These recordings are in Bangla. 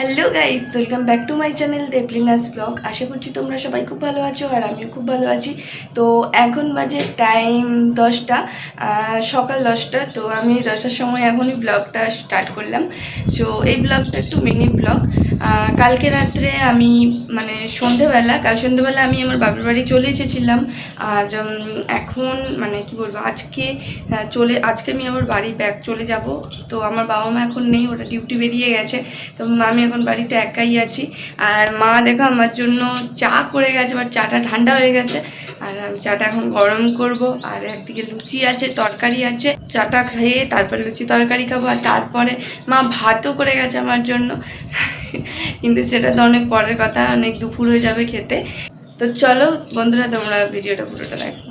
Hello guys welcome back to my channel Deblina's blog আশা করছি তোমরা সবাই খুব ভালো আছো আর আমিও খুব ভালো আছি। তো এখন বাজে টাইম দশটা সকাল দশটা। তো আমি দশটার সময় এখনই ব্লগটা স্টার্ট করলাম। সো এই ব্লগটা একটু মিনি ব্লগ কালকে রাত্রে আমি মানে সন্ধেবেলা, কাল সন্ধেবেলা আমি আমার বাবার বাড়ি চলে এসেছিলাম। আর এখন মানে কি বলব, আজকে চলে, আজকে আমি আমার বাড়ি ব্যাক চলে যাব। তো আমার বাবা মা এখন নেই, ওরা ডিউটি বেরিয়ে গেছে। তো আমি এখন বাড়িতে একাই আছি। আর মা দেখো আমার জন্য চা করে গেছে বাট চাটা ঠান্ডা হয়ে গেছে। আর আমি চাটা এখন গরম করব। আর একদিকে লুচি আছে, তরকারি আছে। চাটা খেয়ে তারপরে লুচি তরকারি খাব। আর তারপরে মা ভাতও করে গেছে আমার জন্য। কিন্তু সেটা তো অনেক পরের কথা, অনেক দুপুর হয়ে যাবে খেতে। তো চলো বন্ধুরা, তোমরা ভিডিওটা পুরোটা দেখো।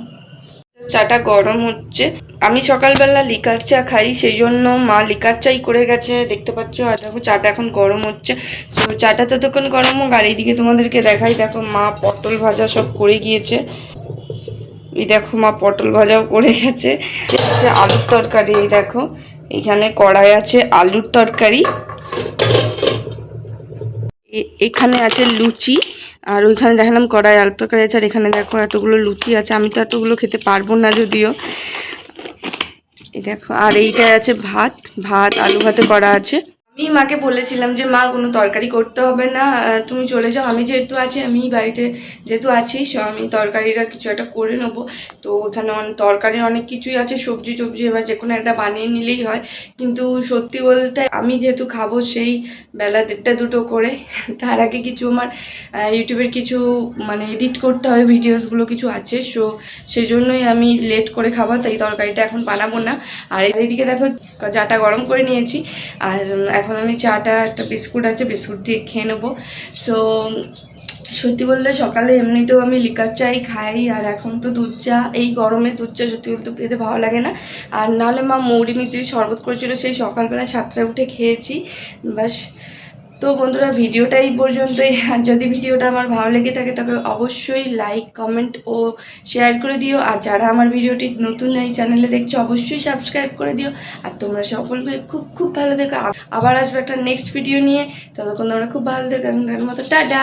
চাটা গরম হচ্ছে। আমি সকালবেলা লিকার চা খাই সেই জন্য মা লিকার চাই করে গেছে। দেখতে পাচ্ছ আর দেখো চাটা এখন গরম হচ্ছে। তো চাটা ততক্ষণ গরম হোক, আর এইদিকে তোমাদেরকে দেখাই, দেখো মা পটল ভাজা সব করে গিয়েছে। এই দেখো মা পটল ভাজাও করে গেছে। হচ্ছে আলুর তরকারি, এই দেখো। এখানে কড়াই আছে আলুর তরকারি। এখানে আছে লুচি। আর ওইখানে দেখালাম কড়াই আলু তরকারি আছে, আর এখানে দেখো এতগুলো লুচি আছে, আমি তো এতগুলো খেতে পারব না যদিও। এই দেখো, আর এইটাই আছে ভাত ভাত, আলু ভাতে করা আছে। আমি মাকে বলেছিলাম যে, মা, কোনো তরকারি করতে হবে না। তুমি চলে যাও। আমি যেহেতু আছি, আমি বাড়িতে যেহেতু আছি আমি তরকারিটা কিছু একটা করে নেব। তো ওখানে তরকারি অনেক কিছুই আছে, সবজি টবজি এবার যে কোনো একটা বানিয়ে নিলেই হয়। কিন্তু সত্যি বলতে আমি যেহেতু খাব সেই বেলা দেড়টা দুটো করে, তার আগে কিছু আমার ইউটিউবের কিছু মানে এডিট করতে হবে, ভিডিওসগুলো কিছু আছে। সো সেই জন্যই আমি লেট করে খাব, তাই তরকারিটা এখন বানাবো না। আর এইদিকে দেখো চাটা গরম করে নিয়েছি। আর এখন আমি চাটা, একটা বিস্কুট আছে, বিস্কুট দিয়ে খেয়ে নেব। সো সত্যি বলতে সকালে এমনিতেও আমি লিকার চাই খাই, আর এখন তো দুধ চা, এই গরমে দুধ চা সত্যি বলতে খেতে ভালো লাগে না। আর নাহলে মা মৌরি মিত্রি শরবত করেছিল, সেই সকালবেলা সাতটায় উঠে খেয়েছি বাস তো বন্ধুরা, ভিডিওটা এই পর্যন্তই। আর যদি ভিডিওটা আমার ভালো লেগে থাকে তবে অবশ্যই লাইক কমেন্ট ও শেয়ার করে দিও। আর যারা আমার ভিডিওটি নতুন এই চ্যানেলে দেখছ, অবশ্যই সাবস্ক্রাইব করে দিও। আর তোমরা সকলকে খুব খুব ভালো থেকো। আবার আসবে একটা নেক্সট ভিডিও নিয়ে। ততক্ষণ তোমরা খুব ভালো থেকো। মতো, টাটা!